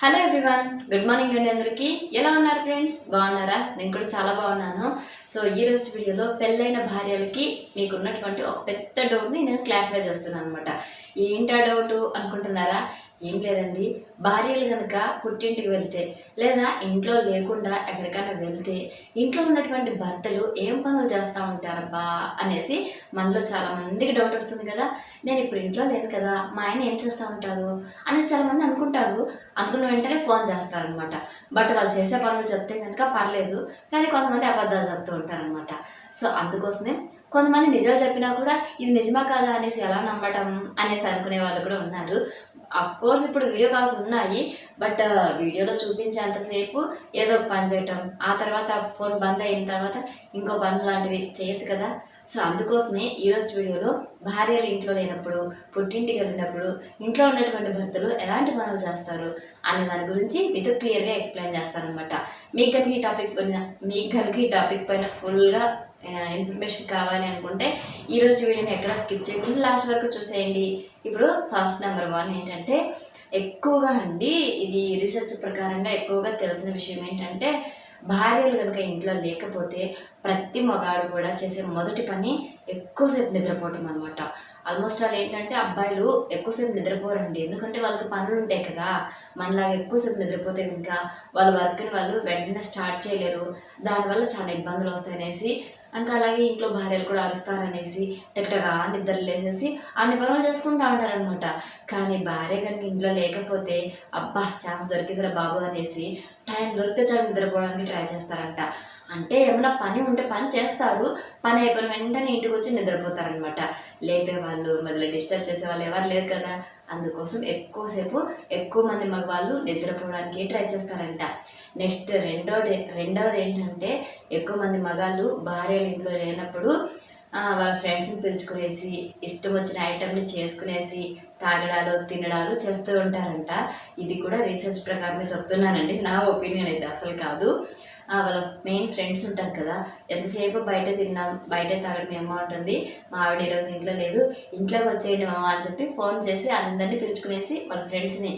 Hello everyone good morning అండి అందరికీ. ఎలా ఉన్నారు ఫ్రెండ్స్ బాగున్నారా? నేను కూడా చాలా బాగున్నాను. సో ఈ రోజు వీడియోలో పెళ్ళైన భార్యలకి మీకు ఉన్నటువంటి ఒక పెద్ద డౌట్ని నేను క్లారిఫై చేస్తున్నాను అనమాట ఏంటా డౌట్ అనుకుంటున్నారా? ఏం లేదండి. భార్యలు కనుక పుట్టింటికి వెళ్తే లేదా ఇంట్లో లేకుండా ఎక్కడికైనా వెళ్తే ఇంట్లో ఉన్నటువంటి భర్తలు ఏం పనులు చేస్తూ ఉంటారబ్బా అనేసి మనలో చాలామందికి డౌట్ వస్తుంది కదా. నేను ఇప్పుడు ఇంట్లో లేను కదా మా ఆయన ఏం చేస్తూ ఉంటారు అనేసి చాలామంది అనుకుంటారు. అనుకున్న వెంటనే ఫోన్ చేస్తారనమాట బట్ వాళ్ళు చేసే పనులు చెప్తే కనుక పర్లేదు. కానీ కొంతమంది అబద్ధాలు చెప్తూ ఉంటారనమాట సో అందుకోసమే కొంతమంది నిజాలు చెప్పినా కూడా ఇది నిజమా కాదా అనేసి ఎలా నమ్మటం అనేసి అనుకునే వాళ్ళు కూడా ఉన్నారు. కోర్స్ ఇప్పుడు వీడియో కాల్స్ ఉన్నాయి బట్ వీడియోలో uh, చూపించేంతసేపు ఏదో పని చేయటం ఆ తర్వాత ఫోన్ బంద్ అయిన తర్వాత ఇంకో పని లాంటివి చేయొచ్చు కదా. సో అందుకోసమే ఈరోజు వీడియోలో భార్యలు ఇంట్లో లేనప్పుడు పుట్టింటికి వెళ్ళినప్పుడు ఇంట్లో ఉన్నటువంటి భర్తలు ఎలాంటి పనులు చేస్తారు అనే దాని గురించి మీతో క్లియర్గా ఎక్స్ప్లెయిన్ చేస్తానమాట మీకు కనుక ఈ టాపిక్ పైన మీకు కనుక ఈ టాపిక్ పైన ఫుల్గా ఇన్ఫర్మేషన్ కావాలి అనుకుంటే ఈరోజు వీడియోని ఎక్కడ స్కిప్ చేయకుండా లాస్ట్ వరకు చూసేయండి. ఇప్పుడు ఫస్ట్ నెంబర్ వన్ ఏంటంటే ఎక్కువగా అండి ఇది రీసెర్చ్ ప్రకారంగా ఎక్కువగా తెలిసిన విషయం ఏంటంటే భార్యలు కనుక ఇంట్లో లేకపోతే ప్రతి మగాడు కూడా చేసే మొదటి పని ఎక్కువసేపు నిద్రపోవటం అనమాట ఆల్మోస్ట్ ఆల్ ఏంటంటే అబ్బాయిలు ఎక్కువసేపు నిద్రపోరండి. ఎందుకంటే వాళ్ళకి పనులు ఉంటాయి కదా. మనలాగా ఎక్కువసేపు నిద్రపోతే ఇంకా వాళ్ళ వర్క్ని వాళ్ళు వెంటనే స్టార్ట్ చేయలేరు. దానివల్ల చాలా ఇబ్బందులు వస్తాయనేసి ఇంకా అలాగే ఇంట్లో భార్యలు కూడా అరుస్తారనేసి టెక్టగా నిద్ర లేసేసి అన్ని పనులు చేసుకుంటూ ఉంటారనమాట కానీ భార్య కనుక ఇంట్లో లేకపోతే అబ్బా ఛాన్స్ దొరికిందిరా బాబు అనేసి టైం దొరికితే చాలు నిద్రపోవడానికి ట్రై చేస్తారంట. అంటే ఏమైనా పని ఉంటే పని చేస్తారు పని అయిపోయిన వెంటనే ఇంటికి వచ్చి నిద్రపోతారనమాట లేపే వాళ్ళు మొదలు డిస్టర్బ్ చేసే వాళ్ళు ఎవరు లేరు కదా. అందుకోసం ఎక్కువసేపు ఎక్కువ మంది మగవాళ్ళు నిద్రపోవడానికి ట్రై చేస్తారంట. నెక్స్ట్ రెండోది రెండవది ఏంటంటే ఎక్కువ మంది మగాళ్ళు భార్యలు ఇంట్లో లేనప్పుడు వాళ్ళ ఫ్రెండ్స్ని పిలుచుకునేసి ఇష్టం వచ్చిన ఐటమ్ని చేసుకునేసి తాగడాలు తినడాలు చేస్తూ ఉంటారంట. ఇది కూడా రీసెర్చ్ ప్రకారమే చెప్తున్నానండి. నా ఒపీనియన్ అయితే అసలు కాదు. వాళ్ళ మెయిన్ ఫ్రెండ్స్ ఉంటారు కదా. ఎంతసేపు బయట తిన్నాం బయట తాగడం ఏమో ఉంటుంది మా ఆవిడ ఈరోజు ఇంట్లో లేదు. ఇంట్లోకి వచ్చేయడం అని చెప్పి ఫోన్ చేసి అందరినీ పిలుచుకునేసి వాళ్ళ ఫ్రెండ్స్ని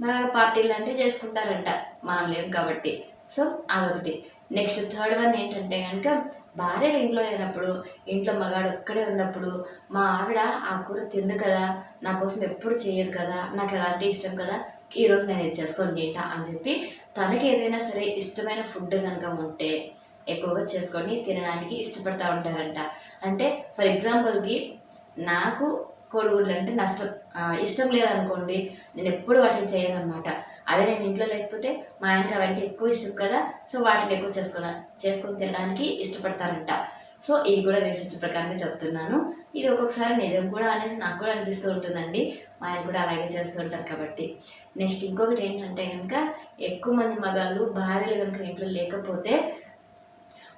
బాగా పార్టీలు అంటే చేసుకుంటారంట. మనం లేవు కాబట్టి. సో అదొకటి. నెక్స్ట్ థర్డ్ వన్ ఏంటంటే కనుక భార్యలు ఇంట్లో లేనప్పుడు ఇంట్లో మగాడు ఒక్కడే ఉన్నప్పుడు మా ఆవిడ ఆ కూర తిందు కదా నా కోసం ఎప్పుడు చేయదు కదా నాకు ఎలాంటి ఇష్టం కదా ఈరోజు నేను ఇది చేసుకొని తింటా అని చెప్పి తనకి ఏదైనా సరే ఇష్టమైన ఫుడ్ కనుక ఉంటే ఎక్కువగా చేసుకొని తినడానికి ఇష్టపడతా ఉంటారంట. అంటే ఫర్ ఎగ్జాంపుల్కి నాకు కోడిగుడ్లు అంటే నష్టం ఇష్టం లేదనుకోండి నేను ఎప్పుడు వాటిని చేయను అనమాట అదే నేను ఇంట్లో లేకపోతే మా ఆయనకి అవంటే ఎక్కువ ఇష్టం కదా సో వాటిని ఎక్కువ చేసుకుని చేసుకొని తినడానికి ఇష్టపడతారంట. సో ఇది కూడా రీసెర్చ్ ప్రకారమే చెప్తున్నాను. ఇది ఒక్కొక్కసారి నిజం కూడా అనేసి నాకు కూడా అనిపిస్తూ ఉంటుందండి. మా ఆయన కూడా అలాగే చేస్తూ ఉంటారు కాబట్టి. నెక్స్ట్ ఇంకొకటి ఏంటంటే కనుక ఎక్కువ మంది మగాళ్ళు భార్యలు కనుక ఇంట్లో లేకపోతే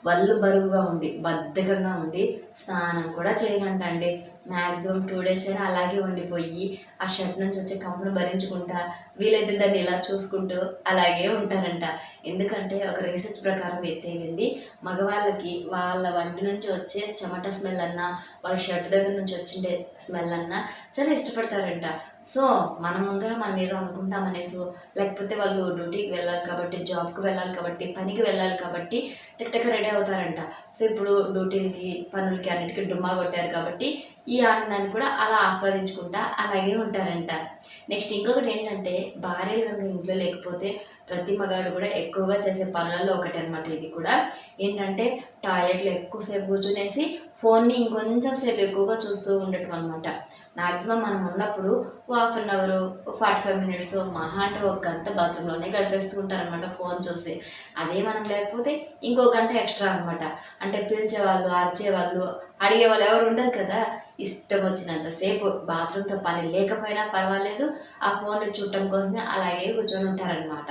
వల్లు బరువుగా ఉండి బద్ధకంగా ఉండి స్నానం కూడా చేయకంటండి మ్యాక్సిమం టూ డేస్ అయినా అలాగే ఉండిపోయి ఆ షర్ట్ నుంచి వచ్చే కంపును భరించుకుంటా వీలైతే దాన్ని ఇలా చూసుకుంటూ అలాగే ఉంటారంట. ఎందుకంటే ఒక రీసెర్చ్ ప్రకారం ఎత్తేలింది మగవాళ్ళకి వాళ్ళ వంటి నుంచి వచ్చే చెమట స్మెల్ అన్నా వాళ్ళ షర్ట్ దగ్గర నుంచి వచ్చిండే స్మెల్ అన్నా చాలా ఇష్టపడతారంట. సో మన ముందర మనం ఏదో అనుకుంటాం అనేసి లేకపోతే వాళ్ళు డ్యూటీకి వెళ్ళాలి కాబట్టి జాబ్కి వెళ్ళాలి కాబట్టి పనికి వెళ్ళాలి కాబట్టి టెక్టక రెడీ అవుతారంట. సో ఇప్పుడు డ్యూటీలకి పనులకి అన్నిటికీ డుమ్మా కొట్టారు కాబట్టి ఈ ఆనందాన్ని కూడా అలా ఆస్వాదించుకుంటా అలాగే ఉంటారంట. నెక్స్ట్ ఇంకొకటి ఏంటంటే భార్య కనుక ఇంట్లో లేకపోతే ప్రతి మగాడు కూడా ఎక్కువగా చేసే పనులలో ఒకటి అనమాట ఇది కూడా. ఏంటంటే టాయిలెట్లో ఎక్కువసేపు కూర్చునేసి ఫోన్ని ఇంకొంచెం సేపు ఎక్కువగా చూస్తూ ఉండటం అనమాట మ్యాక్సిమం మనం ఉన్నప్పుడు half an hour forty five minutes మహా అంటే ఒక గంట బాత్రూంలోనే గడిపేస్తూ ఉంటారనమాట ఫోన్ చూసి. అదే మనం లేకపోతే ఇంకో గంట ఎక్స్ట్రా అనమాట అంటే పిలిచేవాళ్ళు అరిచేవాళ్ళు అడిగే వాళ్ళు ఎవరు ఉండరు కదా. ఇష్టం వచ్చినంతసేపు బాత్రూమ్తో పని లేకపోయినా పర్వాలేదు ఆ ఫోన్ చూడటం కోసమే అలాగే కూర్చొని ఉంటారనమాట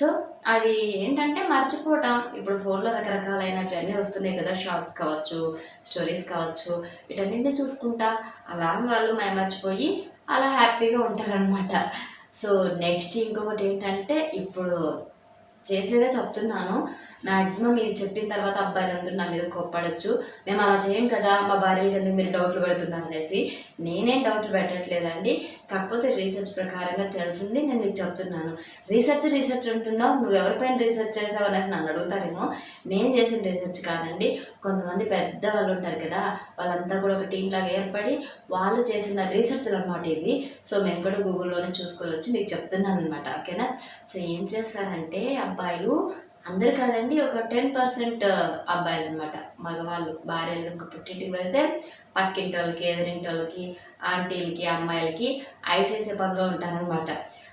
సో అది ఏంటంటే మర్చిపోవటం. ఇప్పుడు ఫోన్లో రకరకాలైనవన్నీ వస్తున్నాయి కదా షార్ట్స్ కావచ్చు స్టోరీస్ కావచ్చు వీటన్నింటిని చూసుకుంటా. అలా వాళ్ళు మర్చిపోయి అలా హ్యాపీగా ఉంటారనమాట సో నెక్స్ట్ ఇంకొకటి ఏంటంటే ఇప్పుడు చేసేదే చెప్తున్నాను. మ్యాక్సిమం మీరు చెప్పిన తర్వాత అబ్బాయిలందరూ నా మీద కోప్పడచ్చు. మేము అలా చేయం కదా మా భార్యల కింద మీరు డౌట్లు పెడుతున్నారు అనేసి నేనేం డౌట్లు పెట్టట్లేదండి. కాకపోతే రీసెర్చ్ ప్రకారంగా తెలిసింది నేను మీకు చెప్తున్నాను. రీసెర్చ్ రీసెర్చ్ అంటున్నావు నువ్వు ఎవరిపైన రీసెర్చ్ చేసావు అనేసి నన్ను అడుగుతారేమో. నేను చేసిన రీసెర్చ్ కాదండి కొంతమంది పెద్ద వాళ్ళు ఉంటారు కదా వాళ్ళంతా కూడా ఒక టీం లాగా ఏర్పడి వాళ్ళు చేసిన రీసెర్చ్ అనమాట ఇవి. సో మేము కూడా గూగుల్లోనే చూసుకొని వచ్చి మీకు చెప్తున్నాను అనమాట ఓకేనా? సో ఏం చేస్తారంటే అబ్బాయిలు. అందరు కాదండి ఒక టెన్ పర్సెంట్ అబ్బాయిలు అనమాట మగవాళ్ళు భార్యలు ఇంకా పుట్టింటికి వెళ్తే పక్కింటి వాళ్ళకి ఎదిరింటి వాళ్ళకి ఆంటీలకి అమ్మాయిలకి ఐసేసే పనిలో ఉంటారనమాట.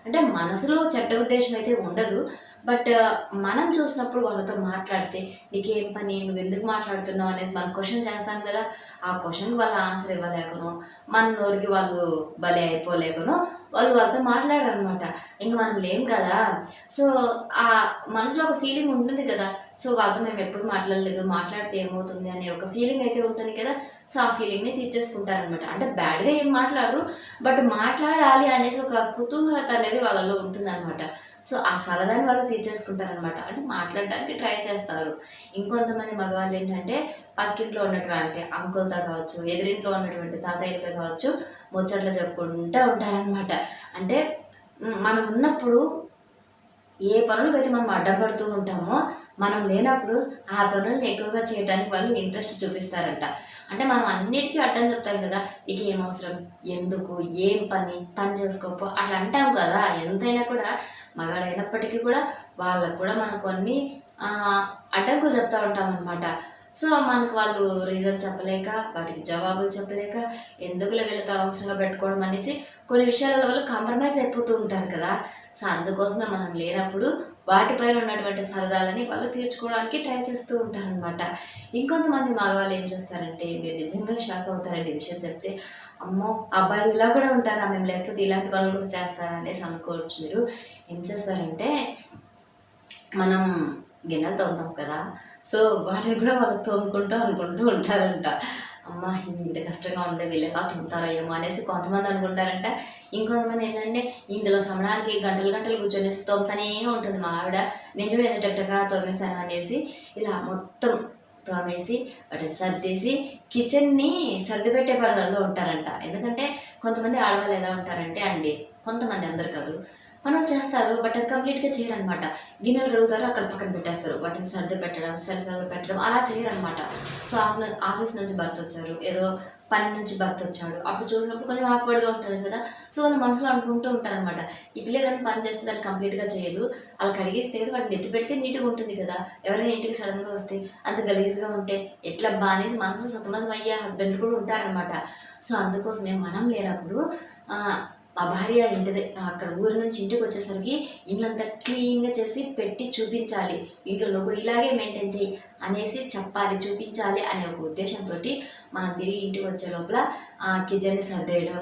అంటే మనసులో చెడ్డ ఉద్దేశం అయితే ఉండదు బట్ మనం చూసినప్పుడు వాళ్ళతో మాట్లాడితే నీకేం పని? నువ్వు ఎందుకు మాట్లాడుతున్నావు? అనేసి మనం క్వశ్చన్ చేస్తాం కదా ఆ క్వశ్చన్కి వాళ్ళ ఆన్సర్ ఇవ్వలేకనో మన నోరికి వాళ్ళు బలి అయిపోలేకనో వాళ్ళు వాళ్ళతో మాట్లాడారనమాట. ఇంక మనం లేం కదా. సో ఆ మనసులో ఒక ఫీలింగ్ ఉంటుంది కదా సో వాళ్ళతో మేము ఎప్పుడు మాట్లాడలేదు మాట్లాడితే ఏమవుతుంది అనే ఒక ఫీలింగ్ అయితే ఉంటుంది కదా. సో ఆ ఫీలింగ్ని తీర్చేసుకుంటారనమాట అంటే బ్యాడ్గా ఏం మాట్లాడరు బట్ మాట్లాడాలి అనేసి ఒక కుతూహలత అనేది వాళ్ళలో ఉంటుందన్నమాట. సో ఆ సరదాని వాళ్ళు తీర్చేసుకుంటారనమాట అంటే మాట్లాడడానికి ట్రై చేస్తారు. ఇంకొంతమంది మగవాళ్ళు ఏంటంటే పక్కింట్లో ఉన్నటువంటి అంకుల్తో కావచ్చు ఎదురింట్లో ఉన్నటువంటి తాతయ్యతో కావచ్చు ముచ్చట్లు చెప్పుకుంటూ ఉంటారనమాట అంటే మనం ఉన్నప్పుడు ఏ పనులకైతే మనం అడ్డం పడుతూ ఉంటామో మనం లేనప్పుడు ఆ పనులను ఎక్కువగా చేయడానికి వాళ్ళు ఇంట్రెస్ట్ చూపిస్తారంట. అంటే మనం అన్నిటికీ అడ్డం చెప్తాం కదా ఇక ఏం అవసరం? ఎందుకు? ఏం పని? పని చేసుకోపో? అట్లా అంటాం కదా. ఎంతైనా కూడా మగాడైనప్పటికీ కూడా వాళ్ళకు కూడా మనం కొన్ని అడ్డంకులు చెప్తూ ఉంటాం అనమాట సో మనకు వాళ్ళు రీజన్ చెప్పలేక వాటికి జవాబులు చెప్పలేక ఎందుకులే వీళ్ళతో అనవసరంగా పెట్టుకోవడం అనేసి కొన్ని విషయాల వల్ల కాంప్రమైజ్ అయిపోతూ ఉంటారు కదా. సో అందుకోసమే మనం లేనప్పుడు వాటిపైన ఉన్నటువంటి సరదాలని వాళ్ళు తీర్చుకోవడానికి ట్రై చేస్తూ ఉంటారనమాట ఇంకొంతమంది మగవాళ్ళు ఏం చేస్తారంటే మీరు నిజంగా షాక్ అవుతారండి ఈ విషయం చెప్తే అమ్మో అబ్బాయిలు ఇలా కూడా ఉంటారా? మేము లేకపోతే ఇలాంటి వాళ్ళు కూడా చేస్తారా? అనేసి అనుకోవచ్చు మీరు. ఏం చేస్తారంటే మనం గిన్నెలు తోముతాం కదా సో వాటిని కూడా వాళ్ళు తోముకుంటూ అనుకుంటూ ఉంటారంట. అమ్మ ఇంత కష్టంగా ఉండే వీళ్ళు ఎలా తోముతారో ఏమో అనేసి కొంతమంది అనుకుంటారంట. ఇంకొంతమంది ఏంటంటే ఇందులో సమరానికి గంటలు గంటలు కూర్చొని తోముతానే ఉంటుంది మా ఆవిడ. నేను కూడా ఎంత తోమేశాను అనేసి ఇలా మొత్తం తోమేసి వాటిని సర్దేసి కిచెన్ని సర్దిపెట్టే పనులలో ఉంటారంట. ఎందుకంటే కొంతమంది ఆడవాళ్ళు ఎలా ఉంటారంటే అండి కొంతమంది అందరు కాదు మనం చేస్తారు బట్ అది కంప్లీట్గా చేయరనమాట. గిన్నెలు కడుగుతారు అక్కడ పక్కన పెట్టేస్తారు. వాటిని సర్ది పెట్టడం సెల్ఫ్లలో పెట్టడం అలా చేయరనమాట. సో ఆఫీస్ ఆఫీస్ నుంచి భర్త వచ్చారు ఏదో పని నుంచి భర్త వచ్చాడు అప్పుడు చూసినప్పుడు కొంచెం ఆక్వర్డ్గా ఉంటుంది కదా. సో వాళ్ళు మనసులో అనుకుంటూ ఉంటారనమాట. ఈ పిల్ల ఏదైనా పని చేస్తే దాన్ని కంప్లీట్గా చేయదు. అలా కడిగేస్తే కదా వాటిని ఎత్తి పెడితే నీట్గా ఉంటుంది కదా. ఎవరైనా ఇంటికి సడన్గా వస్తే అంత గలీజ్గా ఉంటే ఎట్లా బానేసి మనసు సతమతం అయ్యే హస్బెండ్ కూడా ఉంటారనమాట. సో అందుకోసమే మనం లేనప్పుడు మా భార్య ఇంటి అక్కడ ఊరి నుంచి ఇంటికి వచ్చేసరికి ఇల్లంతా క్లీన్గా చేసి పెట్టి చూపించాలి. ఇంట్లో కూడా ఇలాగే మెయింటైన్ చేయి. అనేసి చెప్పాలి చూపించాలి అనే ఒక ఉద్దేశంతో మనం తిరిగి ఇంటికి వచ్చే లోపల కిచెన్ని సర్దేయడం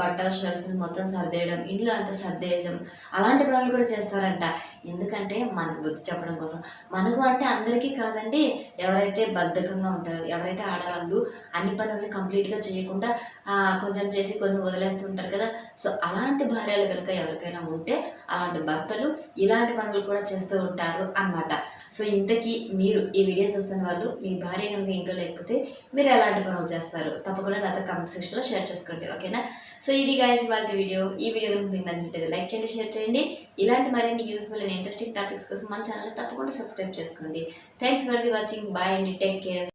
బట్టల షెల్ఫ్ని మొత్తం సర్దేయడం ఇంట్లో అంతా సర్దేయడం అలాంటి పనులు కూడా చేస్తారంట. ఎందుకంటే మనకు బుద్ధి చెప్పడం కోసం. మనకు అంటే అందరికీ కాదండి ఎవరైతే బద్ధకంగా ఉంటారో ఎవరైతే ఆడవాళ్ళు అన్ని పనులు కంప్లీట్గా చేయకుండా కొంచెం చేసి కొంచెం వదిలేస్తుంటారు కదా. సో అలాంటి భార్యలు కనుక ఎవరికైనా ఉంటే అలాంటి భర్తలు ఇలాంటి పనులు కూడా చేస్తూ ఉంటారు అన్నమాట. సో ఇంతకీ మీరు ఈ వీడియో చూస్తున్న వాళ్ళు మీ భార్య కనుక ఇంట్లో లేకపోతే మీరు ఎలాంటి పనులు చేస్తారు? తప్పకుండా నాతో కామెంట్ సెక్షన్లో షేర్ చేసుకోండి ఓకేనా సో ఇది గాయస్ వాళ్ళ వీడియో ఈ వీడియో కనుక మీకు నచ్చినట్లయితే లైక్ చేయండి షేర్ చేయండి. ఇలాంటి మరిన్ని యూస్ఫుల్ అండ్ ఇంట్రెస్టింగ్ టాపిక్స్ కోసం మన ఛానల్ తప్పకుండా సబ్స్క్రైబ్ చేసుకోండి. Thanks for the watching bye అండి. Take care